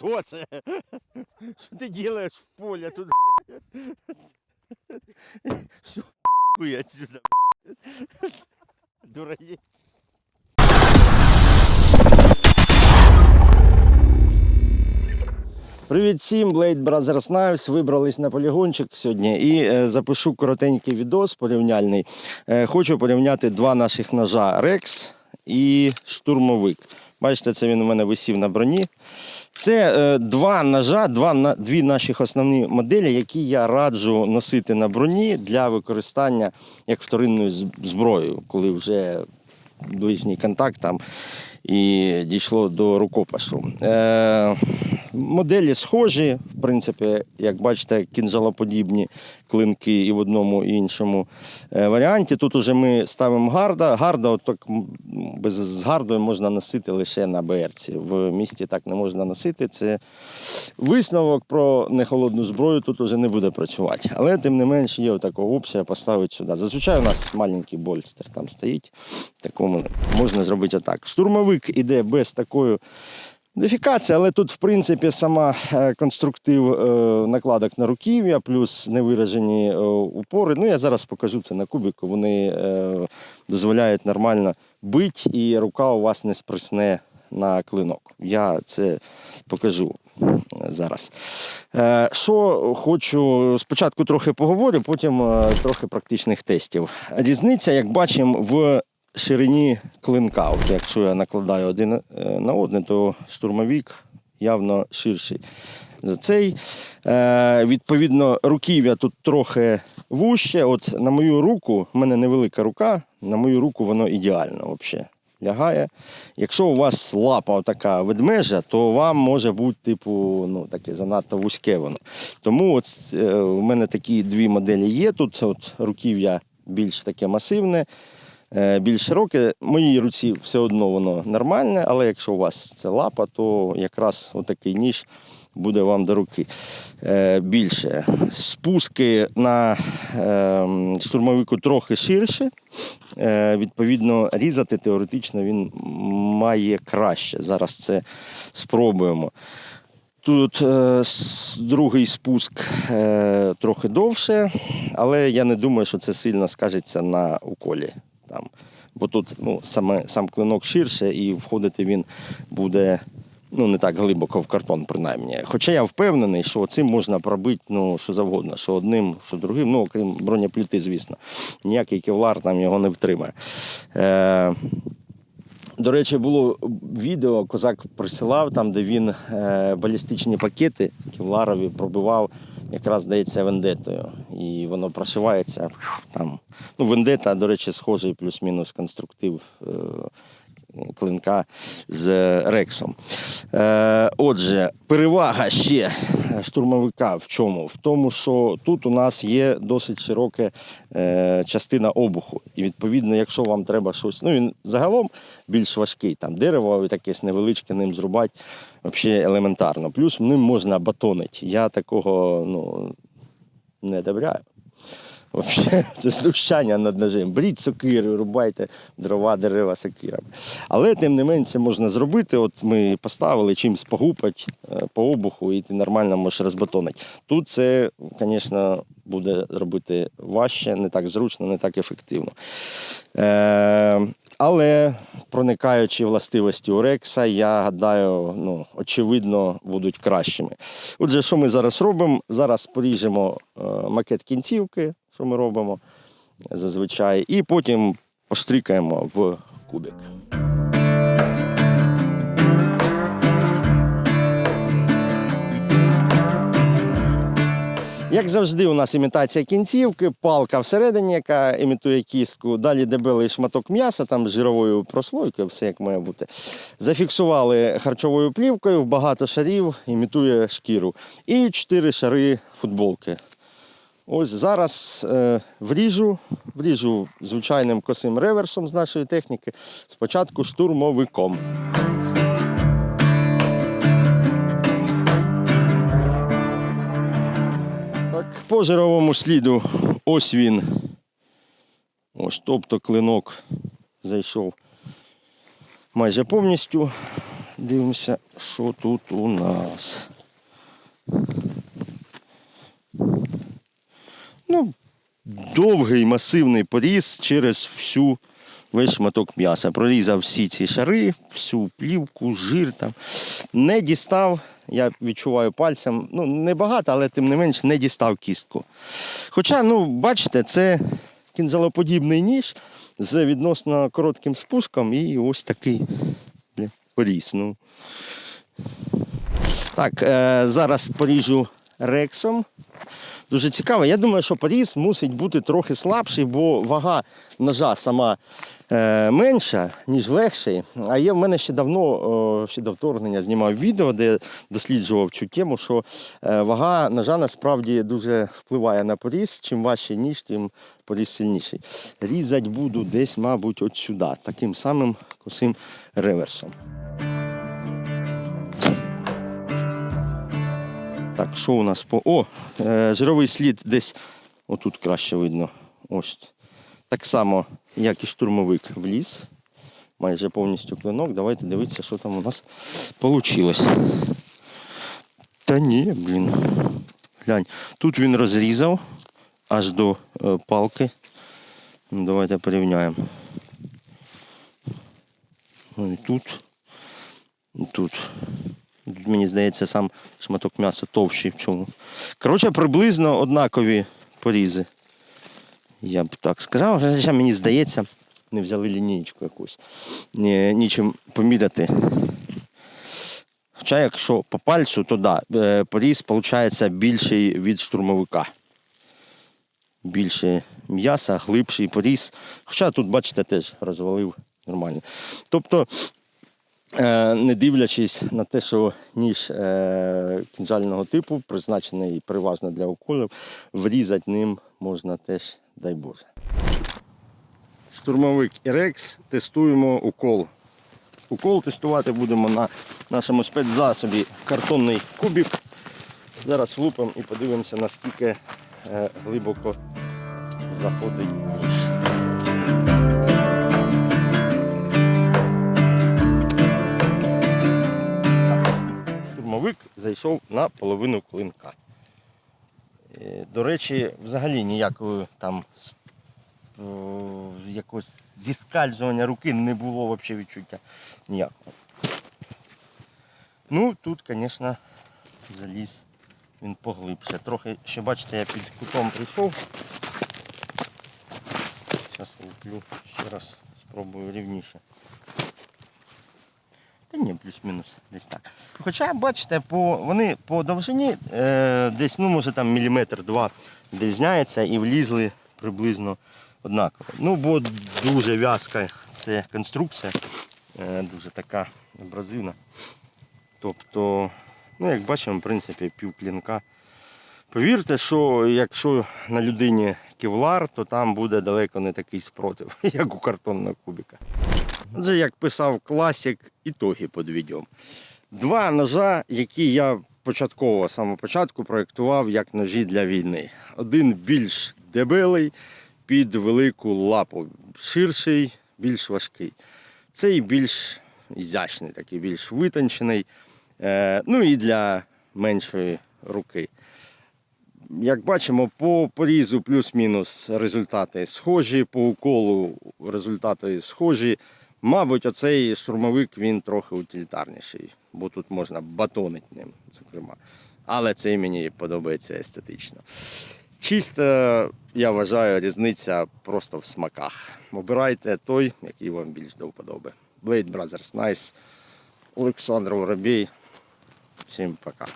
Хто це? Що ти робиш в полі тут? Все, хуй отсюда. Дураї. Привіт всім, Blade Brothers Knives. Вибрались на полігончик сьогодні і е, запишу коротенький відос порівняльний. Е, хочу порівняти два наших ножа Rex і штурмовик. Бачите, це він у мене висів на броні. Це е, два ножа, два, дві наших основні моделі, які я раджу носити на броні для використання як вторинною зброєю, коли вже ближній контакт там і дійшло до рукопашу. Е, моделі схожі, в принципі, як бачите, кінжалоподібні клинки і в одному і іншому е, варіанті. Тут уже ми ставимо гарда. Гарда, от так, м, без з гардою можна носити лише на БРці. В місті так не можна носити. Це висновок про нехолодну зброю тут уже не буде працювати. Але тим не менш є така опція поставити сюди. Зазвичай у нас маленький больстер там стоїть. Такому можна зробити отак. Штурмовик іде без такої модифікації, але тут, в принципі, сама е, конструктив е, накладок на руків'я, плюс невиражені е, упори. Ну, я зараз покажу це на кубику. Вони дозволяють нормально бити, і рука у вас не спресне на клинок. Я це покажу зараз. Що хочу спочатку трохи поговорю, потім трохи практичних тестів. Різниця, як бачимо, в ширині клинка. От якщо я накладаю один е, на один, то штурмовик явно ширший. За цей. Е, відповідно, руків'я тут трохи вуще. От на мою руку, в мене невелика рука, на мою руку воно ідеально взагалі лягає. Якщо у вас лапа така ведмежа, то вам може бути, типу, ну, таке занадто вузьке воно. Тому от, е, у мене такі дві моделі є. Тут от, руків'я більш таке масивне, більш широке. Моїй руці все одно воно нормальне, але якщо у вас це лапа, то якраз отакий ніж буде вам до руки е, більше. Спуски на е, штурмовику трохи ширше. Е, відповідно, різати теоретично він має краще. Зараз це спробуємо. Тут е, другий спуск е, трохи довше, але я не думаю, що це сильно скажеться на уколі. Там. Бо тут ну, саме, сам клинок ширше і входити він буде ну, не так глибоко в картон, принаймні. Хоча я впевнений, що цим можна пробити ну, що завгодно, що одним, що другим, ну, окрім бронепліти, звісно. Ніякий кевлар там його не втримає. Е, до речі, було відео, козак присилав там, де він е, балістичні пакети кевларові пробивав, якраз здається, вендетою. І воно прошивається там. Ну, вендета, до речі, схожий плюс-мінус конструктив е, клинка з рексом. Е, отже, перевага ще штурмовика в чому? В тому, що тут у нас є досить широка е, частина обуху. І відповідно, якщо вам треба щось, ну він загалом більш важкий, там дерево якесь невеличке ним зрубати, взагалі елементарно. Плюс ним можна батонити. Я такого ну, не одобряю. Вообще, це знущання над ножем. Беріть сокири, рубайте дрова, дерева сокирами. Але тим не менше можна зробити. От ми поставили чимось погупать е, по обуху, і ти нормально можеш розбатонити. Тут це, звісно, буде робити важче, не так зручно, не так ефективно. Але проникаючи властивості у Рекса, я гадаю, ну, очевидно, будуть кращими. Отже, що ми зараз робимо? Зараз поріжемо е, макет кінцівки, що ми робимо зазвичай, і потім поштрикаємо в кубик. Як завжди, у нас імітація кінцівки, палка всередині, яка імітує кістку. Далі дебелий шматок м'яса, там з жировою прослойкою, все як має бути. Зафіксували харчовою плівкою в багато шарів, імітує шкіру. І чотири шари футболки. Ось зараз е, вріжу, вріжу звичайним косим реверсом з нашої техніки. Спочатку штурмовиком. По жировому сліду ось він. Ось, тобто клинок зайшов майже повністю Дивимося, що тут у нас. Ну, довгий масивний поріз через всю весь шматок м'яса. Прорізав всі ці шари, всю плівку, жир там. Не дістав, я відчуваю пальцем, ну багато, але тим не менш не дістав кістку. Хоча, ну, бачите, це кінжалоподібний ніж з відносно коротким спуском і ось такий бля, поріз. Ну. Так, е, зараз поріжу рексом. Дуже цікаво. Я думаю, що поріз мусить бути трохи слабший, бо вага ножа сама е, менша, ніж легший. А є в мене ще давно, ще до вторгнення знімав відео, де досліджував цю тему, що е, вага ножа насправді дуже впливає на поріз. Чим важчий ніж, тим поріз сильніший. Різать буду десь, мабуть, от сюди, таким самим косим реверсом. Так, що у нас по. О, е, жировий слід десь отут краще видно. Ось. Так само, як і штурмовик вліз. Майже повністю клинок. Давайте дивитися, що там у нас вийшло. Та ні, блін. Глянь. Тут він розрізав аж до е, палки. Ну, давайте порівняємо. Ну і тут. І тут. Мені здається, сам шматок м'яса товщий чому. Коротше, приблизно однакові порізи. Я б так сказав. Хоча мені здається, не взяли лінійку якусь. Ні, нічим поміряти. Хоча, якщо по пальцю, то да, е, поріз виходить більший від штурмовика. Більше м'яса, глибший поріз. Хоча тут, бачите, теж розвалив нормально. Тобто, не дивлячись на те, що ніж е, кінжального типу, призначений переважно для уколів, врізати ним можна теж, дай Боже. Штурмовик Ірекс тестуємо укол. Укол тестувати будемо на нашому спецзасобі картонний кубик. Зараз влупимо і подивимося, наскільки е, глибоко заходить ніж. Зайшов на половину клинка. Е, До речі, взагалі ніякої там с- якогось зіскальзування руки не було взагалі відчуття ніякого. Ну, тут, звісно, заліз він поглибше. Трохи ще бачите, я під кутом прийшов. Зараз луплю ще раз спробую рівніше. Та ні, плюс-мінус десь так. Хоча, бачите, по, вони по довжині е, десь, ну, може там міліметр-два відрізняється і влізли приблизно однаково. Ну, бо дуже в'язка це конструкція, е, дуже така абразивна. Тобто, ну, як бачимо, в принципі, пів клінка. Повірте, що якщо на людині кевлар, то там буде далеко не такий спротив, як у картонного кубика. Отже, як писав класик, ітоги під відео. Два ножа, які я початково, самого початку проєктував як ножі для війни. Один більш дебелий під велику лапу, ширший, більш важкий. Цей більш ізящний, такий більш витончений. Е, ну і для меншої руки. Як бачимо, по порізу плюс-мінус результати схожі, по уколу результати схожі. Мабуть, оцей штурмовик він трохи утилітарніший, бо тут можна батонити ним, зокрема. Але цей мені подобається естетично. Чисто, я вважаю, різниця просто в смаках. Обирайте той, який вам більш до вподоби. Blade Brothers Nice, Олександр Воробій. Всім пока.